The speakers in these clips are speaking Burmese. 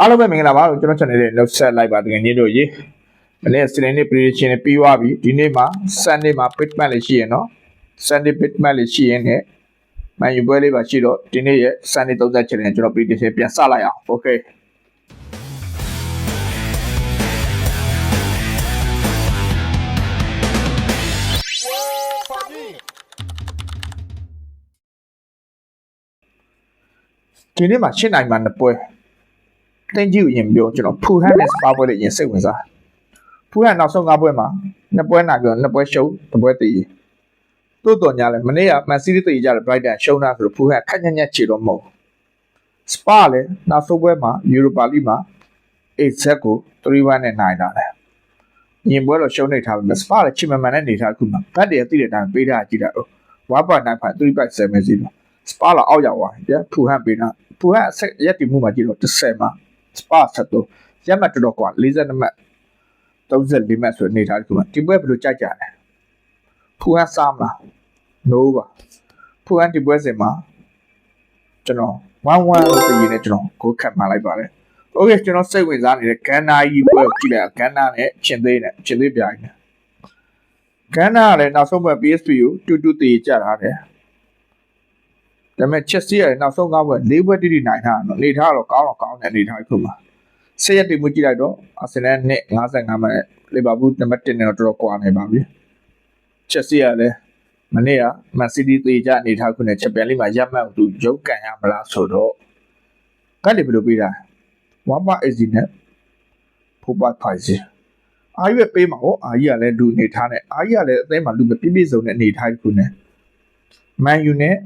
အားလုံးပဲမင်္ဂလာပါကျွန်တော် channel လေးနှုတ်ဆက်လိုက်ပါတကယ်ကြီးတို့ရေမနေ့စနေနေ့ prediction နဲ့ပြီးသွားပြီဒီနေ့မှာ Sunday မှာ bitmap လေးရှိရနော် Sunday bitmap လေးရှိရင်လည်းမန်ယူပွဲလေးပါရှိတော့ဒီနေ့ရဲ့ Sunday 30 channel ကျွန်တော် prediction ပြန်စလိုက်အောင် okay ဒီနေ့မှာ8နိုင်မှာနှစ်ပွဲ တင်းကြီးကိုရင်ပြောကျွန်တော်ဖူဟန်နဲ့စပါပွဲလေးရင်စိတ်ဝင်စားဖူဟန်နောက်ဆုံး၅ပွဲမှာနှစ်ပွဲနိုင်ပြီးတော့နှစ်ပွဲရှုံးတစ်ပွဲတည်တိုးတော်ညာလဲမနေ့ကမန်စီးတီးတည်ကြတယ် Brighton ရှုံးတာဆိုတော့ဖူဟန်ခက်ညက်ညက်ခြေတော့မဟုတ်စပါလည်းနောက်ဆုံးပွဲမှာ Europa League မှာ8 set ကို3-1နဲ့နိုင်တာလေရင်ပွဲတော့ရှုံးနေထားပြီစပါလည်းချီမမှန်နဲ့နေထားခုမှာဘတ်တည်းသိတဲ့အတိုင်းပေးထားကြည့်တာ1.95 3.70စပါလာအောက်ရောက်သွားပြီဗျဖူဟန်ပေးတာဖူဟန်အဆက်ရက်တည်မှုမှာကြည့်တော့30မှာ စပါဆက်တော့ရက်မှတ်တော်တော်กว่า42မှတ်34မှတ်ဆိုနေထားခုမှာဒီပွဲဘယ်လိုကြိုက်ကြလဲဖူဟန်စားမလား no ပါဖူဟန်ဒီပွဲစဉ်မှာကျွန်တော်1-1လို့သိရင်လည်းကျွန်တော်ကိုခတ်မှလိုက်ပါတယ်โอเคကျွန်တော်စိတ်ဝင်စားနေတဲ့ဂန်နာကြီးပွဲကိုကြည့်လိုက်အောင်ဂန်နာနဲ့ချင်းသေးနဲ့ချင်းသေးပြိုင်နေဂန်နာကလည်းနောက်ဆုံးပွဲ PSP ကို2-2တည်ကြတာတယ် ဒါပေမဲ့ချက်စီရဲ့နောက်ဆုံးကားပွဲ၄ပွဲတိတိနိုင်ထားတော့နေထားတော့ကောင်းတော့ကောင်းတဲ့အနေထားခုမှာဆက်ရက်တင်မှုကြည့်လိုက်တော့အာဆင်နယ်နဲ့55မှတ်လီဗာပူးနံပါတ်1နဲ့တော့တော်တော်ကွာနေပါပြီချက်စီကလည်းမနေ့ကမန်စီးတီးသေးကြအနေထားခုနဲ့ချက်ပြန်လေးမှာရပ်မှတ်သူရုပ်ကန်ရမလားဆိုတော့ကတ်လီဘယ်လိုပေးတာ1.80နဲ့4.50အာရွက်ပေးမှာဟောအာကြီးကလည်းလူနေထားနဲ့အာကြီးကလည်းအသိမှာလူပဲပြည့်ပြည့်စုံတဲ့အနေထားတစ်ခုနဲ့မန်ယူနဲ့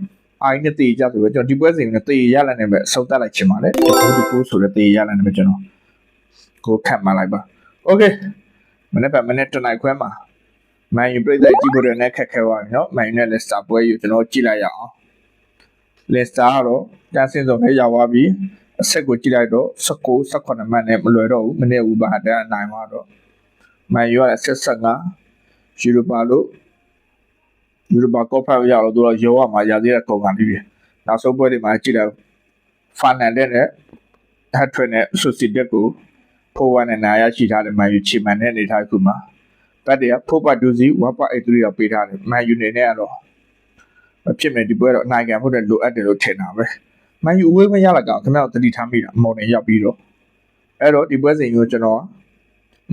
အိုင်းနဲ့တေးကြဆိုတော့ကျွန်တော်ဒီပွဲစဉ်နဲ့တေးရလာနေပဲအဆုံးသတ်လိုက်ချင်ပါတယ်ဒီကိုဒီကိုဆိုတဲ့တေးရလာနေပဲကျွန်တော်ကိုခတ်မှလိုက်ပါโอเคမနေ့ကမနေ့တနိုင်ခွဲမှာမန်ယူပြည်သက်ကြည့်ဖို့ရတဲ့ခက်ခဲသွားပြီเนาะမန်ယူနဲ့လက်စတာပွဲယူကျွန်တော်ကြည့်လိုက်ရအောင်လက်စတာကတော့တန်းစင်စုံနဲ့ရောက်သွားပြီအဆက်ကိုကြည့်လိုက်တော့19 18မှတ်နဲ့မလွယ်တော့ဘူးမနေ့ဦးပါတန်းနိုင်သွားတော့မန်ယူကဆက်15ယူရိုပါလို့ ယူရိုပါကော့ဖတ်ရတော့သူတော့ရောရမှာရသေးတဲ့ကုန်ကန်လေးတွေနောက်ဆုံးပွဲတွေမှာကြည့်တယ်ဖာနန်ဒက်နဲ့ဟတ်ထွင်နဲ့ဆိုစီတက်ကိုဖိုးဝါနဲ့နာရရှိထားတယ်မန်ယူချီမန်နဲ့နေထားခုမှာဘတ်တွေကဖိုးပတ်ဒူစီ1.83တော့ပေးထားတယ်မန်ယူနေနဲ့ကတော့မဖြစ်မယ်ဒီပွဲတော့နိုင်ကန်ဖို့တဲ့လိုအပ်တယ်လို့ထင်တာပဲမန်ယူအဝေးမရလာကောင်ခင်ဗျားတို့တတိထားမိတာအမော်နဲ့ရောက်ပြီးတော့အဲ့တော့ဒီပွဲစဉ်ကိုကျွန်တော်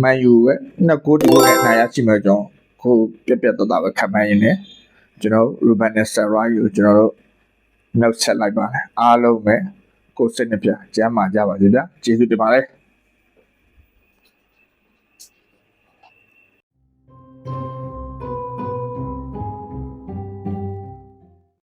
မန်ယူပဲနှစ်ကိုးတူနဲ့နိုင်ရရှိမယ်ကြောင်းကိုပြက်ပြက်တော့တာပဲခံမှန်းရင်းနဲ့ ကျွန်တော်ရူဘန်နဲ့ဆာရာကိုကျွန်တော်တို့နှုတ်ဆက်လိုက်ပါတယ်အားလုံးပဲကိုယ်စိတ်နှပြကျမ်းမာကြပါစေဗျာကျေးဇူးတင်ပါတယ်